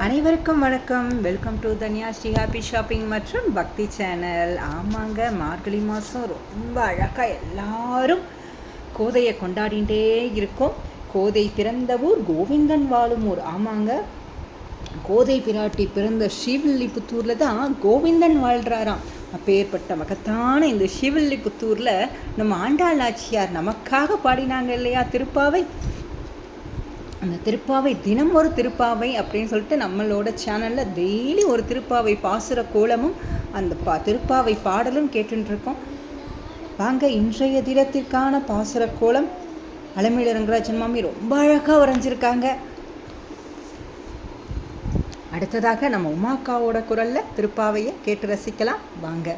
அனைவருக்கும் வணக்கம். Welcome to Dhanya Sri happy shopping மற்றும் பக்தி சேனல். ஆமாங்க மார்கழி மாதம் ரொம்ப அழகாக எல்லாரும் கோதையை கொண்டாடிகிட்டே இருக்கும். கோதை பிறந்த ஊர் கோவிந்தன் வாழும் ஊர். ஆமாங்க கோதை பிராட்டி பிறந்த ஸ்ரீவில்லிபுத்தூரில் தான் கோவிந்தன் வாழ்கிறாராம் அப்பேற்பட்ட மகத்தான இந்த ஸ்ரீவில்லிபுத்தூரில் நம்ம ஆண்டாள் நாச்சியார் நமக்காக பாடினாங்க இல்லையா திருப்பாவை? அந்த திருப்பாவை தினம் ஒரு திருப்பாவை அப்படின்னு சொல்லிட்டு நம்மளோட சேனலில் டெய்லி ஒரு திருப்பாவை பாசுர கோலமும் அந்த பா திருப்பாவை பாடலும் கேட்டுருக்கோம் வாங்க இன்றைய தினத்திற்கான பாசுர கோலம். அலமேல ரங்கராஜன் மாமி ரொம்ப அழகாக வரைஞ்சிருக்காங்க. அடுத்ததாக நம்ம உமாக்காவோட குரலில் திருப்பாவையை கேட்டு ரசிக்கலாம். வாங்க.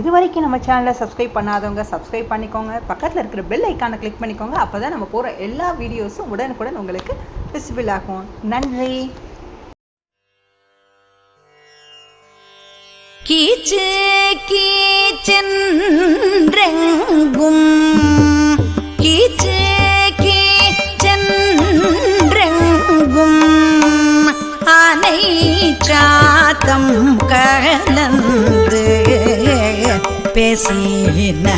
இது வரைக்கும் நம்ம சேனலை சப்ஸ்கிரைப் பண்ணாதவங்க சப்ஸ்கிரைப் பண்ணிக்கோங்க. பக்கத்தில் இருக்கிற பெல் ஐக்கானை கிளிக் பண்ணிக்கோங்க. அப்போ தான் நம்ம போகிற எல்லா வீடியோஸும் உடனுக்குடன் உங்களுக்கு விசிபிள் ஆகும். நன்றி. கீச்சு கீச்சென்றெங்கும். கீச்சு கீச்சென்றெங்கும். ஆனை சாத்தம் கலந்து பேசின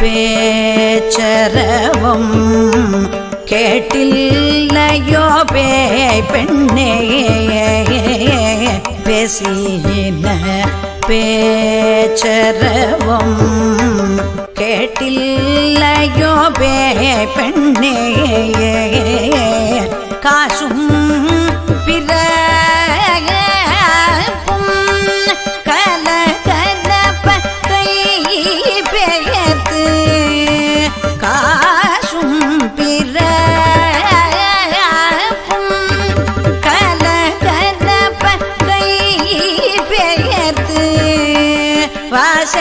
பேச்சரவம் கேட்டில்லையோ பே பெண்ணே. பேசின பேச்சரவம் கேட்டில்லையோ பே பெண்ணே. வாச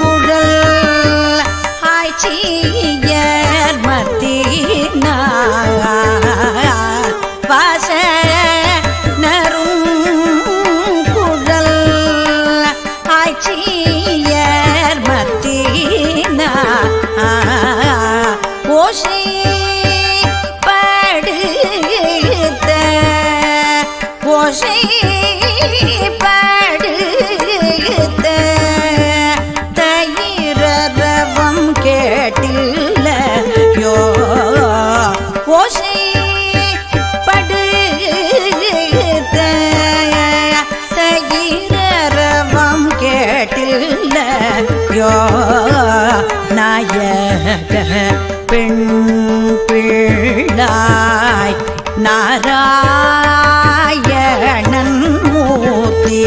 குடல் ஆய்ச்சி கேட்டில்லையோ நாயக பெண் பிள்ளாய் நாராயணன் மூர்த்தி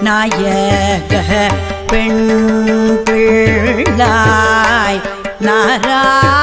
நாயக பெண் பிள்ளாய் நாராய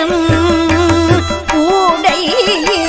தேசம் கூடையில்